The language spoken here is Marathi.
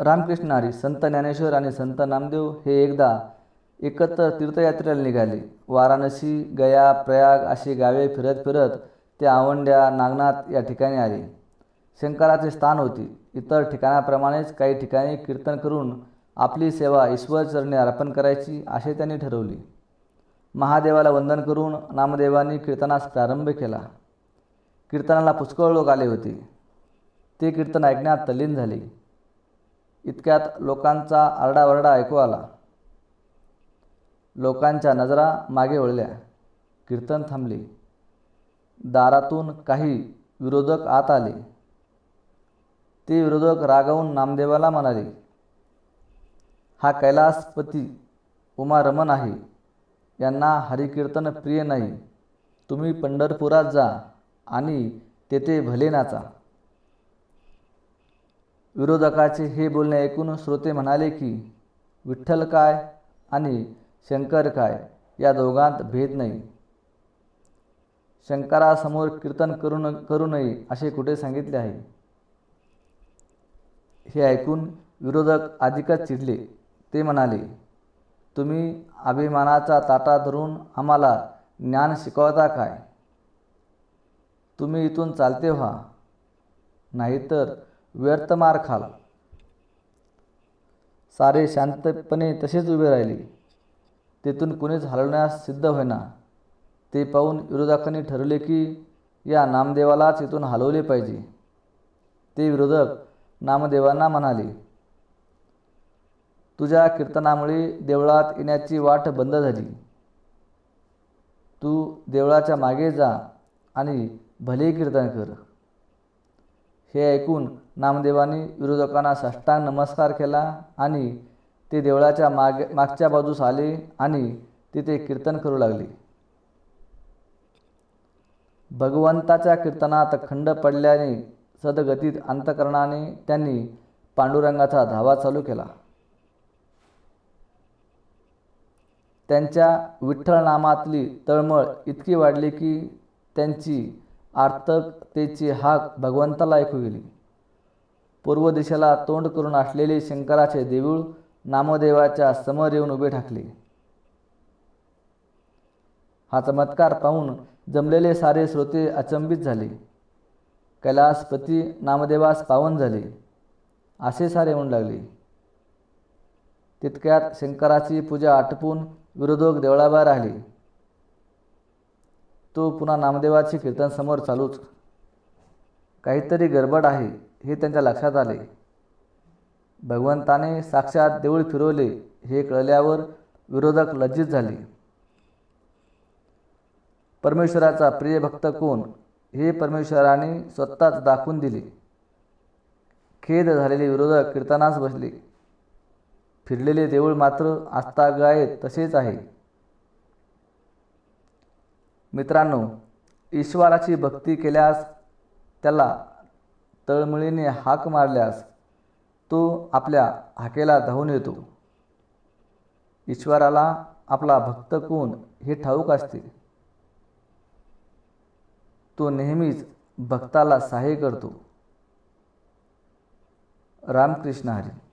रामकृष्ण आरी संत ज्ञानेश्वर आणि संत नामदेव हे एकदा एकत्र तीर्थयात्रेला निघाले. वाराणसी गया प्रयाग अशी गावे फिरत फिरत ते आवंड्या नागनाथ या ठिकाणी आले. शंकराचे स्थान होते. इतर ठिकाणाप्रमाणेच काही ठिकाणी कीर्तन करून आपली सेवा ईश्वरचरणी अर्पण करायची असे त्यांनी ठरवले. महादेवाला वंदन करून नामदेवांनी कीर्तनास प्रारंभ केला. कीर्तनाला पुष्कळ लोक आले होते. ते कीर्तन ऐकण्यात तल्लीन झाले. इतक्यात लोकांचा आरडाओरडा ऐकू आला. लोकांच्या नजरा मागे वळल्या. कीर्तन थांबले. दारातून काही विरोधक आत आले. ते विरोधक रागावून नामदेवाला म्हणाले हा कैलासपती उमारमन आहे. यांना हरिकीर्तन प्रिय नाही. तुम्ही पंढरपुरात जा आणि तेथे भले नाचा विरोधकाचे हे बोलणे ऐकून श्रोते म्हणाले की विठ्ठल काय आणि शंकर काय या दोघांत भेद नाही. शंकरासमोर कीर्तन करू न करू नये असे कुठे सांगितले आहे? हे ऐकून विरोधक अधिकच चिडले. ते म्हणाले तुम्ही अभिमानाचा ताटा धरून आम्हाला ज्ञान शिकवता काय? तुम्ही इथून चालते व्हा. नाहीतर व्यर्थ मार खाला. सारे शांतपणे तसेच उभे राहिले. तेथून कुणीच हलवण्यास सिद्ध होईना. ते पाहून विरोधकांनी ठरवले की या नामदेवालाच इथून हलवले पाहिजे. ते विरोधक नामदेवांना म्हणाले तुझ्या कीर्तनामुळे देवळात येण्याची वाट बंद झाली. तू देवळाच्या मागे जा आणि भले कीर्तन कर. हे ऐकून नामदेवांनी विरोधकांना साष्टांग नमस्कार केला आणि ते देवळाच्या मागे मागच्या बाजूस आले आणि तिथे कीर्तन करू लागले. भगवंताच्या कीर्तनात खंड पडल्याने सदगतीत अंतकरणाने त्यांनी पांडुरंगाचा धावा चालू केला. त्यांच्या विठ्ठल नामातली तळमळ इतकी वाढली की त्यांची आर्तकतेची हाक भगवंताला ऐकू गेली पूर्व दिशेला तोंड करून असलेले शंकराचे देऊळ नामदेवाच्या समोर येऊन उभे ठाकले. हा चमत्कार पाहून जमलेले सारे श्रोते अचंबित झाले. कैलासपती नामदेवास पावन झाले. असे सारे म्हणू लागले. तितक्यात शंकराची पूजा आटपून विरोधक देवळाबाहेर आले. तो पुन्हा नामदेवाचे कीर्तन समोर चालूच. काहीतरी गडबड आहे हे त्यांच्या लक्षात आले. भगवंताने साक्षात देऊळ फिरवले हे कळल्यावर विरोधक लज्जित झाले. परमेश्वराचा प्रिय भक्त कोण? हे परमेश्वराने स्वतःच दाखवून दिले. खेद झालेले विरोधक कीर्तनास बसले. फिरलेले देऊळ मात्र आस्थागायत तसेच आहे. मित्रांनो ईश्वराची भक्ती केल्यास त्याला तळमळीने हाक मारल्यास तो आपल्या हाकेला धावून येतो. ईश्वराला आपला भक्त कोण हे ठाऊक असते. तो नेहमीच भक्ताला सहाय्य करतो. रामकृष्ण हरी.